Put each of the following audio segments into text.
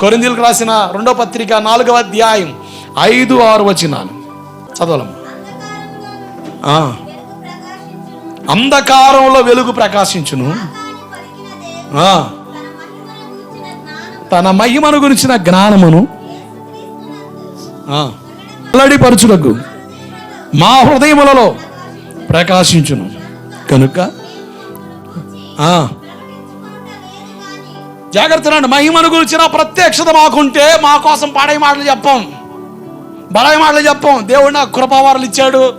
కొరిందీలకు రాసిన రెండో పత్రిక నాలుగవ అధ్యాయం ఐదు ఆరు వచనాలు. చదవలం అంధకారంలో వెలుగు ప్రకాశించును. తన మహిమను గురించిన జ్ఞానమును ఆ. మా హృదయములలో ప్రకాశించును. కనుక ఆ. జాగ్రత్త రండి. మహిమను గురించిన ప్రత్యక్షత మాకుంటే మా కోసం పాడే మాటలు చెప్పం. బడాయి మాటలు చెప్పం. దేవుడు నాకు కృపావారులు ఇచ్చాడు.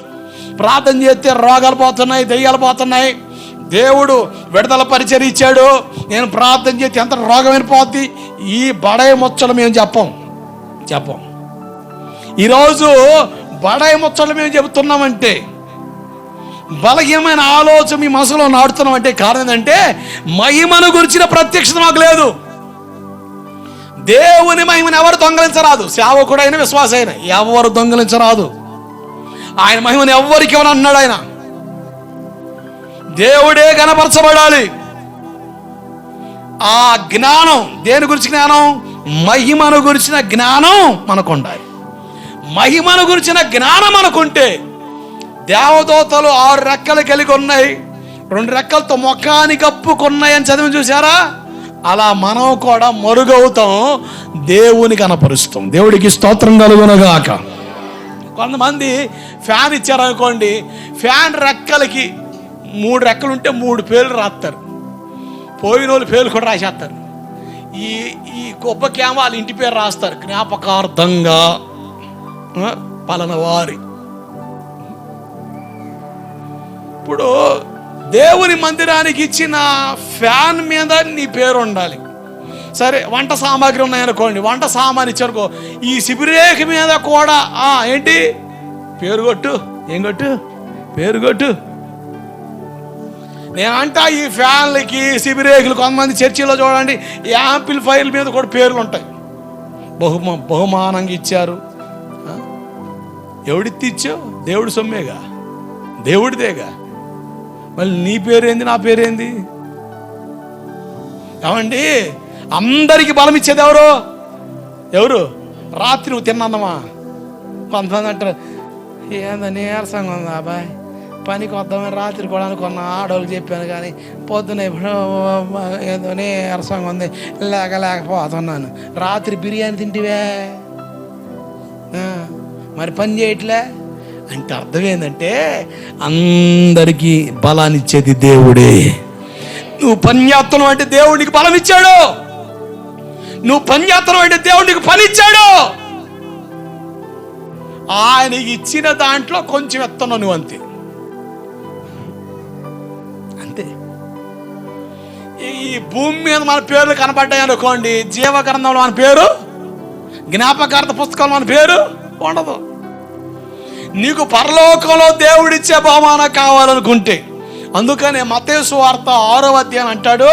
ప్రార్థన చేస్తే రోగాలు పోతున్నాయి దెయ్యాలు పోతున్నాయి. దేవుడు విడుదల పరిచయం ఇచ్చాడు. నేను ప్రార్థన చేస్తే ఎంత రోగమైన పోద్ది? ఈ బడాయి ముచ్చలు మేము చెప్పం. చెప్పం. ఈరోజు బడాయి ముచ్చలు మేము చెబుతున్నామంటే బలహీనమైన ఆలోచన మీ మనసులో నాడుతున్నాం అంటే కారణం ఏంటంటే మహిమను గురించిన ప్రత్యక్షత మాకు లేదు. దేవుని మహిమను ఎవరు దొంగలించరాదు. సేవకుడైన విశ్వాసైన ఎవరు దొంగలించరాదు. ఆయన మహిమను ఎవరికి ఎవరు అన్నాడు ఆయన. దేవుడే కనపరచబడాలి ఆ జ్ఞానం దేని గురించి జ్ఞానం? మహిమను గురించిన జ్ఞానం మనకు ఉండాలి మహిమను గురించిన జ్ఞానం మనకుంటే దేవదూతలు ఆరు రెక్కలు కలిగి ఉన్నాయి. రెండు రెక్కలతో ముఖానికి కప్పుకున్నాయి అని చదివి చూసారా అలా మనం కూడా మరుగవుతాం. దేవుని కనపరుస్తాం. దేవుడికి స్తోత్రం కలుగునగాక. కొంతమంది ఫ్యాన్ ఇచ్చారనుకోండి ఫ్యాన్ రెక్కలకి మూడు రెక్కలు ఉంటే మూడు పేర్లు రాస్తారు. పోయిన వాళ్ళు పేర్లు కూడా రాసేస్తారు. ఈ ఈ కుప్పకేమో వాళ్ళ ఇంటి పేరు రాస్తారు. జ్ఞాపకార్థంగా పలనవారి. ఇప్పుడు దేవుని మందిరానికి ఇచ్చిన ఫ్యాన్ మీద నీ పేరు ఉండాలి సరే వంట సామాగ్రి ఉన్నాయనుకోండి వంట సామాన్ ఇచ్చారుకో ఈ శిబిరేఖ మీద కూడా ఆ, ఏంటి? పేరు కొట్టు ఏం కొట్టు? పేరు కొట్టు. నేనంటా ఈ ఫ్యాన్లకి శిబిరేకులు కొంతమంది చర్చిలో చూడండి ఈ యాంపిల్ ఫైల్ మీద కూడా పేర్లు ఉంటాయి. బహుమా బహుమానంగా ఇచ్చారు. ఆ? ఎవడిత్తి ఇచ్చావు? దేవుడి సొమ్మేగా? దేవుడిదేగా? మళ్ళీ నీ పేరేంది నా పేరేంది? ఏమండి? అందరికి బలం ఇచ్చేది ఎవరు? ఎవరు? రాత్రి నువ్వు తిన్నాందమ్మా కొంతమంది అంటారు ఏందో నీరసంగా ఉంది అబ్బాయి. పనికి వద్దామని రాత్రి కూడా అనుకున్న ఆడవాళ్ళకి చెప్పాను కానీ పొద్దున ఇప్పుడు ఏదో నీరసంగా ఉంది లేక లేకపోతున్నాను. రాత్రి బిర్యానీ తింటివే. మరి పని చేయట్లే? అంటే అర్థం ఏంటంటే అందరికీ బలాన్ని ఇచ్చేది దేవుడే. నువ్వు పని అంటే దేవుడికి బలం ఇచ్చాడు నువ్వు పని అంటే దేవుడికి పని ఇచ్చాడు ఆయనకి ఇచ్చిన దాంట్లో కొంచెం ఎత్తున్నావు నువ్వు అంతే. అంతే. ఈ భూమి మీద మన పేర్లు కనపడ్డాయి అనుకోండి జీవగ్రంథంలో మన పేరు జ్ఞాపకార్థ పుస్తకంలో మన పేరు ఉండదు. నీకు పరలోకంలో దేవుడిచ్చే బహుమానం కావాలనుకుంటే. అందుకనే మతేసు వార్త ఆరో అధ్యాయం అంటాడు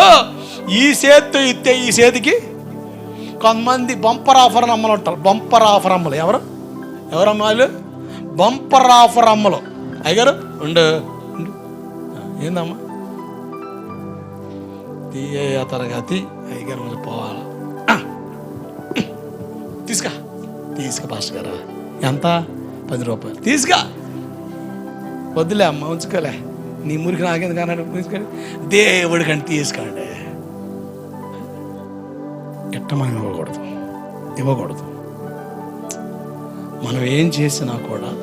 ఈ చేతితో ఇస్తే ఈ చేతికి కొంతమంది బంపర్ ఆఫర్ అమ్మలు ఉంటారు. బంపర్ ఆఫర్ అమ్మలు. ఎవరు? ఎవరు అమ్మాయిలు? బంపర్ ఆఫర్ అమ్మలు. అయ్యారు ఉండు. ఏందమ్మా? తీయ తరగతి. అయ్యగారు మళ్ళీ పోవాలి? తీసుకా. తీసుకు పాస్టర్ గారు. ఎంత? పది రూపాయలు. తీసుకా. వద్దులే అమ్మ ఉంచుకోలే. నీ మురికి నాకెందుకు అన్నాడు దేవుడి దేవుడికంటే తీసుకోండి. ఎట్ట మనం ఇవ్వకూడదు. ఇవ్వకూడదు. మనం ఏం చేసినా కూడా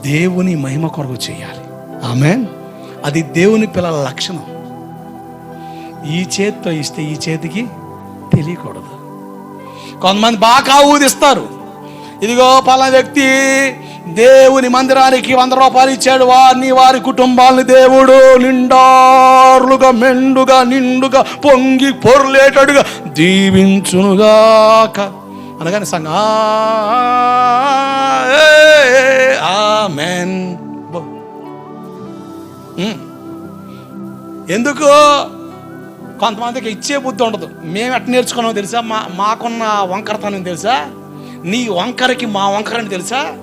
దేవుని మహిమ కొరకు చేయాలి. ఆమె అది దేవుని పిల్లల లక్షణం. ఈ చేతితో ఇస్తే ఈ చేతికి తెలియకూడదు. కొంతమంది బాగా ఊదిస్తారు. ఇదిగో పలానా వ్యక్తి దేవుని మందిరానికి వంద రూపాయలు ఇచ్చాడు. వారిని వారి కుటుంబాలని దేవుడు నిండారులుగా మెండుగా నిండుగా పొంగి పొర్లేటడుగా దీవించునుగాక. అనగానే సంగ ఆమెన్. ఎందుకు? కొంతమందికి ఇచ్చే బుద్ధి ఉండదు. మేము ఎట్ట నేర్చుకున్నాం తెలుసా? మా మాకున్న వంకరతనం తెలుసా? నీ వంకరకి మా వంకరని తెలుసా?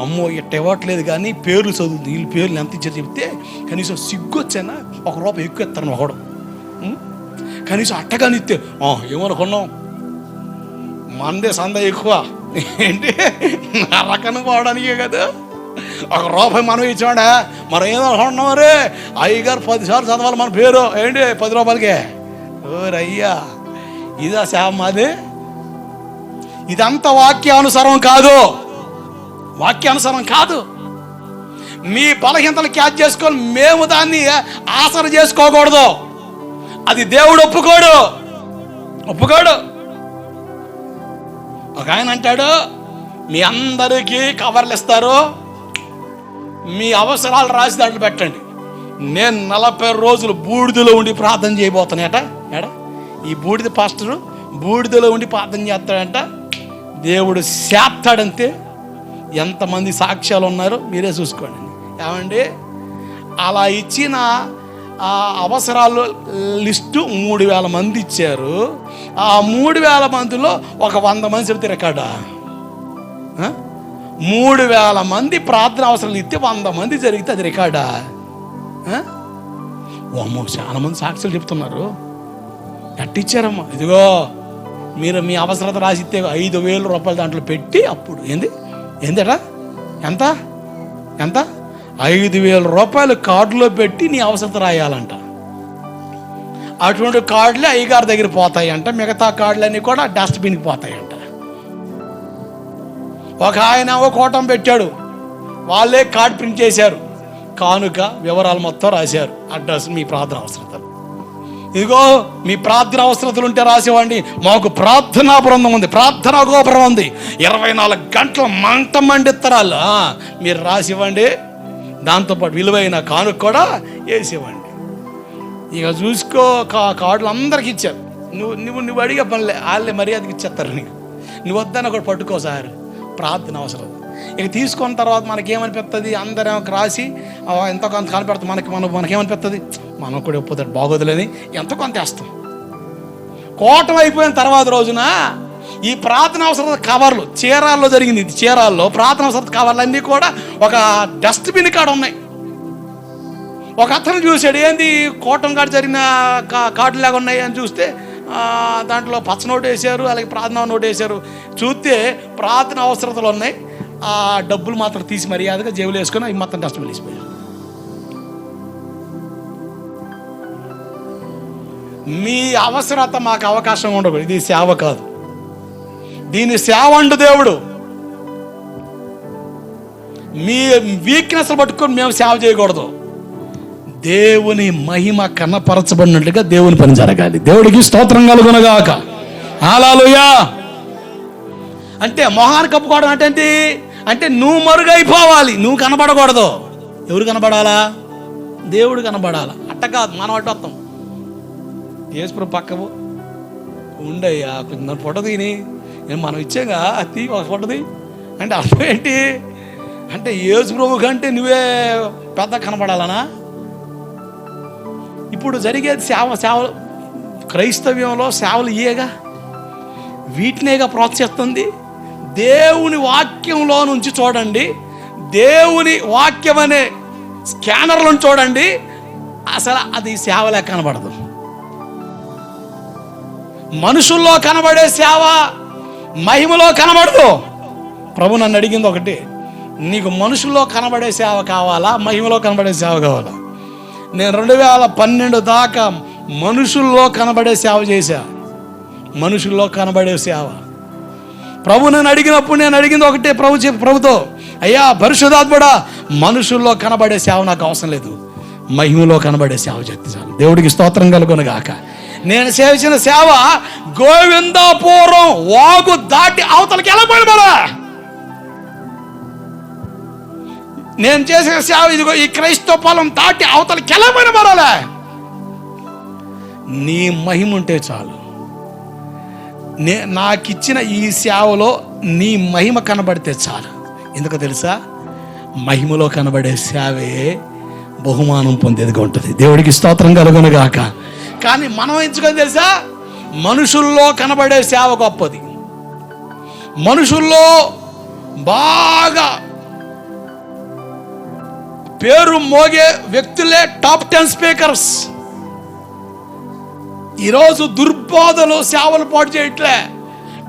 అమ్మో ఇట్ట ఇవ్వట్లేదు కానీ పేర్లు చదువు వీళ్ళ పేర్లు ఎంత ఇచ్చారు చెప్తే కనీసం సిగ్గు ఒక రూపాయి ఎక్కువ ఎత్తాను ఒకడు కనీసం అట్టగాని ఇస్తే ఏమనుకున్నాం మందే సంద ఎక్కువ. ఏంటి? నరకను పోవడానికే కదా. ఒక రూపాయి మనం ఇచ్చాడా? మనం ఏదో అనుకుంటున్నాం రే అయ్యగారు పదిసార్లు చదవాలి మన పేరు. ఏంటి పది రూపాయలకే? ఓరయ్యా ఇదా సేవ మాది ఇదంతా వాక్యానుసారం కాదు. వాక్యానుసారం కాదు. మీ బలహీనతలు క్యాచ్ చేసుకొని మేము దాన్ని ఆసర చేసుకోకూడదు. అది దేవుడు ఒప్పుకోడు. ఒప్పుకోడు. ఒక ఆయన అంటాడు మీ అందరికీ కవర్లు ఇస్తారు. మీ అవసరాలు రాసి దాంట్లో పెట్టండి. నేను నలభై రోజులు బూడిదలో ఉండి ప్రార్థన చేయబోతున్నాయట. ఏడ? ఈ బూడిద పాస్టరు బూడిదలో ఉండి ప్రార్థన చేస్తాడంట. దేవుడు చేస్తాడంతే. ఎంతమంది సాక్ష్యాలు ఉన్నారో మీరే చూసుకోండి. ఏమండి? అలా ఇచ్చిన ఆ అవసరాలు లిస్టు మూడు వేల మంది ఇచ్చారు. ఆ మూడు వేల మందిలో ఒక వంద మంది చెబితే రికార్డా మూడు వేల మంది ప్రార్థన అవసరాలు ఇస్తే వంద మంది జరిగితే అది రికార్డా ఆ? అమ్మో చాలా మంది సాక్షులు చెప్తున్నారు. ఎట్టిచ్చారమ్మా? ఇదిగో మీరు మీ అవసరత రాసిస్తే ఐదు వేల రూపాయలు దాంట్లో పెట్టి అప్పుడు. ఏంది? ఏందట ఎంత? ఎంత? ఐదు వేల రూపాయలు కార్డులో పెట్టి నీ అవసరత రాయాలంట. అటువంటి కార్డులే అయ్యగారి దగ్గర పోతాయంట. మిగతా కార్డులన్నీ కూడా డస్ట్బిన్కి పోతాయంట. ఒక ఆయన ఓ కోటం పెట్టాడు. వాళ్ళే కార్డ్ ప్రింట్ చేశారు. కానుక వివరాలు మొత్తం రాశారు. అడ్రస్ మీ ప్రార్థన అవసరతలు ఇదిగో మీ ప్రార్థన అవసరతలు ఉంటే రాసేవాడి మాకు ప్రార్థనా బృందం ఉంది ప్రార్థనా గోపురం ఉంది. ఇరవై నాలుగు గంటల మంట మండిత్తరాలు మీరు రాసివ్వండి దాంతోపాటు విలువైన కానుక కూడా వేసివ్వండి ఇక చూసుకో కా కార్డులు అందరికి ఇచ్చారు. నువ్వు నువ్వు నువ్వు అడిగే పనిలే వాళ్ళే మర్యాదకి ఇచ్చేస్తారు నీకు. నువ్వు వద్దని ఒకటి పట్టుకో సార్ ప్రార్థన అవసరం. ఇక తీసుకున్న తర్వాత మనకేమనిపిస్తుంది అందరం రాసి ఎంతో కొంత కనిపెడతాం మనకి మనం మనకేమనిపిస్తుంది మనం కూడా ఎప్పుడు బాగోదులని ఎంత కొంత వేస్తాం. కోటం అయిపోయిన తర్వాత రోజున ఈ ప్రార్థన అవసరత కవర్లు చీరాల్లో జరిగింది ఇది చీరాల్లో ప్రార్థన అవసరత కవర్లు అన్నీ కూడా ఒక డస్ట్బిన్ కాడ ఉన్నాయి. ఒక అతను చూశాడు ఏంది కోటం కాడ జరిగిన కా కార్డు లాగా ఉన్నాయి అని చూస్తే దాంట్లో పచ్చ నోటు వేశారు అలాగే ప్రార్థన నోటు వేశారు. చూస్తే ప్రార్థన అవసరతలు ఉన్నాయి. ఆ డబ్బులు మాత్రం తీసి మర్యాదగా జేబులు వేసుకొని అవి మొత్తం డస్ట్బిన్ వేసిపోయారు. మీ అవసరత మాకు అవకాశం ఉండకూడదు ఇది సేవ కాదు. దీని సేవ అండు దేవుడు. మీ వీక్నెస్ పట్టుకొని మేము సేవ చేయకూడదు. దేవుని మహిమ కనపరచబడినట్లుగా దేవుని పని జరగాలి. దేవుడికి స్తోత్రం కలుగునగాక. హాలాలుయా అంటే మొహాన్ని కప్పుకోవడం అంటే ఏంటి? అంటే నువ్వు మరుగైపోవాలి. నువ్వు కనబడకూడదు. ఎవరు కనబడాలా? దేవుడు కనబడాలా? అట్ట కాదు మనం అడ్డు ఏసుప్రభు పక్కము పక్కవు ఉండయ్యా కొంచెం నన్ను ఫోటో తీని నేను మనం ఇచ్చాగా తీ ఒక ఫోటో తీ అంటే అర్థం ఏంటి? అంటే ఏసుప్రభు కంటే నువ్వే పెద్ద కనబడాలనా? ఇప్పుడు జరిగేది సేవ సేవ క్రైస్తవ్యంలో సేవలు ఇయేగా వీటినేగా ప్రోత్సహిస్తుంది? దేవుని వాక్యంలో నుంచి చూడండి. దేవుని వాక్యం అనే స్కానర్లను చూడండి. అసలు అది సేవలే కనబడదు. మనుషుల్లో కనబడే సేవ మహిమలో కనబడదు. ప్రభు నన్ను అడిగింది ఒకటి నీకు మనుషుల్లో కనబడే సేవ కావాలా? మహిమలో కనబడే సేవ కావాలా? నేను రెండు వేల పన్నెండు దాకా మనుషుల్లో కనబడే సేవ చేశా. మనుషుల్లో కనబడే సేవ. ప్రభు నేను అడిగినప్పుడు నేను అడిగింది ఒకటే ప్రభు చెప్పి ప్రభుతో అయ్యా పరిశుధాత్ముడా మనుషుల్లో కనబడే సేవ నాకు అవసరం లేదు. మహిమలో కనబడే సేవ చేస్తే చాలు. దేవుడికి స్తోత్రం గాక నేను చేసిన సేవ గోవిందాపూర్వం వాగు దాటి అవతలకి ఎలా పడిపోరా నేను చేసిన సేవ ఇదిగో ఈ క్రైస్తవ పొలం దాటి అవతలకి ఎలా పడిపోరాలే నీ మహిమ ఉంటే చాలు. నే నాకిచ్చిన ఈ సేవలో నీ మహిమ కనబడితే చాలు. ఎందుకు తెలుసా? మహిమలో కనబడే సేవే బహుమానం పొందేదిగా ఉంటుంది. దేవుడికి స్తోత్రం కలుగునుగాక కానీ మనం ఎంచుకొని తెలుసా? మనుషుల్లో కనబడే సేవ గొప్పది. మనుషుల్లో బాగా పేరు మోగే వ్యక్తులే టాప్ టెన్ స్పీకర్స్. ఈరోజు దుర్బోధలు సేవలు పాటు చేయట్లే.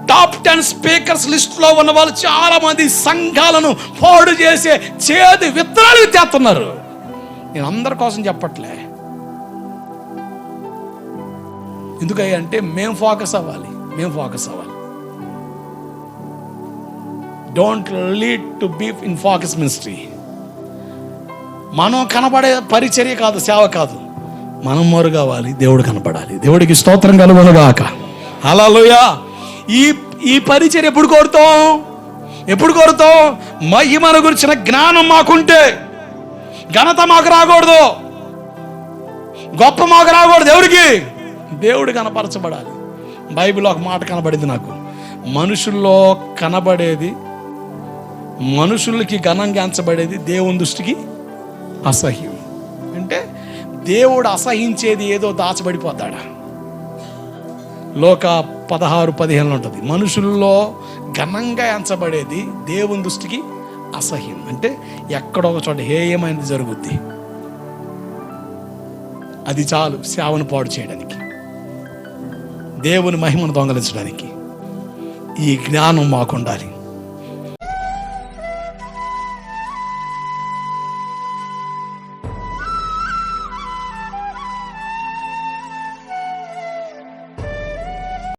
టాప్ టెన్ స్పీకర్స్ లిస్ట్లో ఉన్న వాళ్ళు చాలా మంది సంఘాలను పాడు చేసే చేతి విత్తనాలు తెస్తున్నారు నేను అందరి కోసం చెప్పట్లే. ఎందుకయ్యా అంటే మేము ఫోకస్ అవ్వాలి మేము ఫోకస్ అవ్వాలి. Don't lead to be in focus ministry మనం కనబడే పరిచర్య కాదు సేవ కాదు. మనం మొరు కావాలి దేవుడు కనపడాలి. దేవుడికి స్తోత్రం కలుగునుగాక. హల్లెలూయా ఈ ఈ పరిచర్య ఎప్పుడు కోరుతాం? ఎప్పుడు కోరుతాం? మహిమను గురించిన జ్ఞానం మాకుంటే. ఘనత మాకు రాకూడదు. గొప్ప మాకు రాకూడదు ఎవరికి? దేవుడు కనపరచబడాలి. బైబిల్లో ఒక మాట కనబడింది నాకు. మనుషుల్లో కనబడేది మనుషులకి ఘనంగా ఎంచబడేది దేవుని దృష్టికి అసహ్యం. అంటే దేవుడు అసహించేది ఏదో దాచబడిపోతాడా? లోక పదహారు పదిహేను ఉంటుంది. మనుషుల్లో ఘనంగా ఎంచబడేది దేవుని దృష్టికి అసహ్యం. అంటే ఎక్కడో ఒక చోట హేయమైనది జరుగుద్ది. అది చాలు సేవను పాడు చేయడానికి. దేవుని మహిమను దొంగలించడానికి ఈ జ్ఞానం మాకు ఉండాలి